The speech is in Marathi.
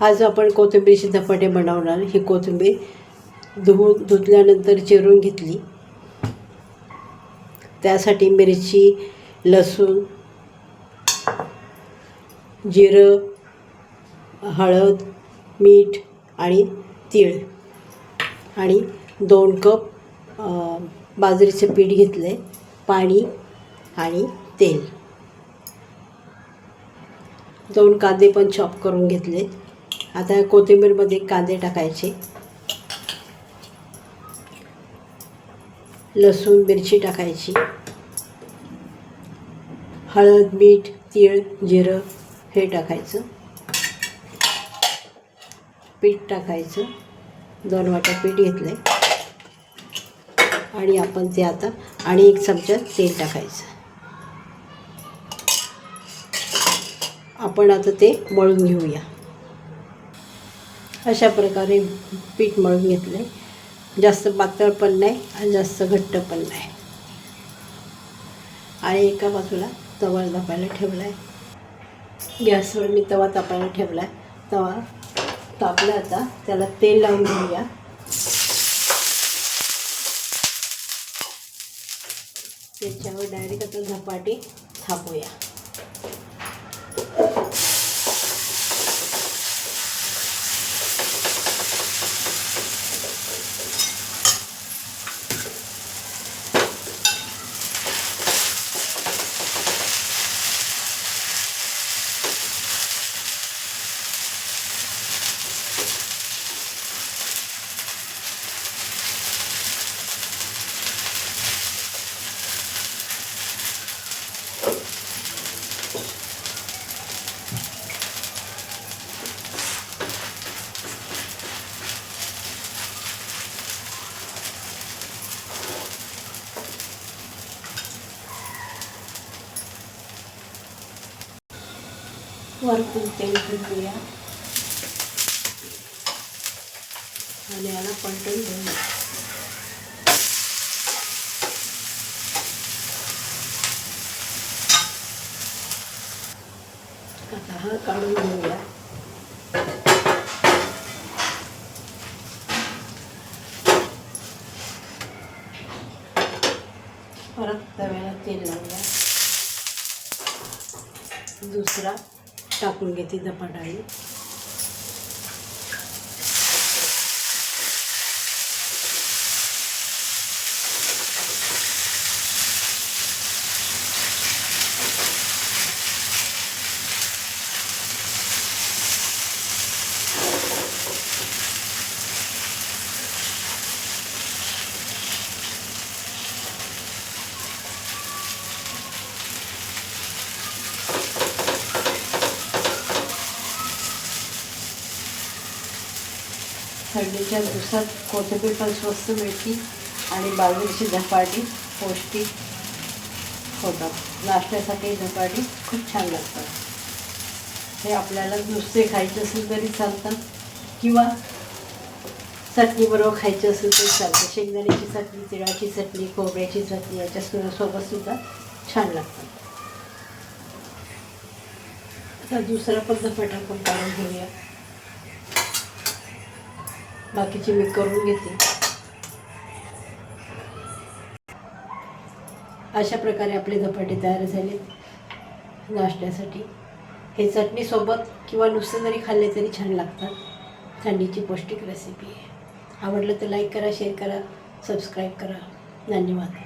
आज आपण कोथिंबीरची धपाटे बनवणार. ही कोथिंबीर धुवून धुतल्यानंतर चिरून घेतली. त्यासाठी मिरची लसूण जिरं हळद मीठ आणि तीळ. आणि दोन कप बाजरीचं पीठ घेतलं. आहे पाणी आणि तेल. दोन कांदे पण चॉप करून घेतले आता कोथिंबीरमध्ये कांदे टाकायचे. लसूण मिरची टाकायची. हळद मीठ तीळ जिरं हे टाकायचं. पीठ टाकायचं. दोन वाट्या पीठ घेतलं आहे आणि आपण ते आता आणि एक चमचा तेल टाकायचं. आपण आता ते मळून घेऊया. अशा प्रकारे पीठ मळून घेतलं आहे जास्त पातळ पण नाही आणि जास्त घट्ट पण नाही. आणि एका बाजूला तवा तापायला ठेवला आहे गॅसवर मी तवा तापायला ठेवला आहे तवा तापला आता त्याला तेल लावून घेऊया. त्याच्यावर डायरेक्ट आता झपाटी थापूया. वरतून तेल घेऊया आणि याला पलटून घेऊया आता हा काढून घेऊया परत तव्याला तेल लावूया दुसरा टाकून घेते धपाटाळी थंडीच्या दिवसात कोथिंबीर पण स्वस्त मिळते आणि बाजरीची झपाटी पौष्टिक होतात. नाश्त्यासाठी झपाटी खूप छान लागतात. हे आपल्याला नुसते खायचे असेल तरी चालतात किंवा चटणीबरोबर खायची असेल तरी चालतं. शेंगदाण्याची चटणी तिळाची चटणी खोबऱ्याची चटणी याच्या सोबत सुद्धा छान लागतात. आता दुसरा पण झपाटा आपण काढून घेऊया. बाकीचे मी करून घेते. अशा प्रकारे आपले धपाटे तयार झाले. नाश्त्यासाठी. हे चटणीसोबत किंवा नुसतं जरी खाल्ले तरी छान लागतात. थंडीची पौष्टिक रेसिपी आहे आवडलं तर लाईक करा शेअर करा सबस्क्राईब करा. धन्यवाद.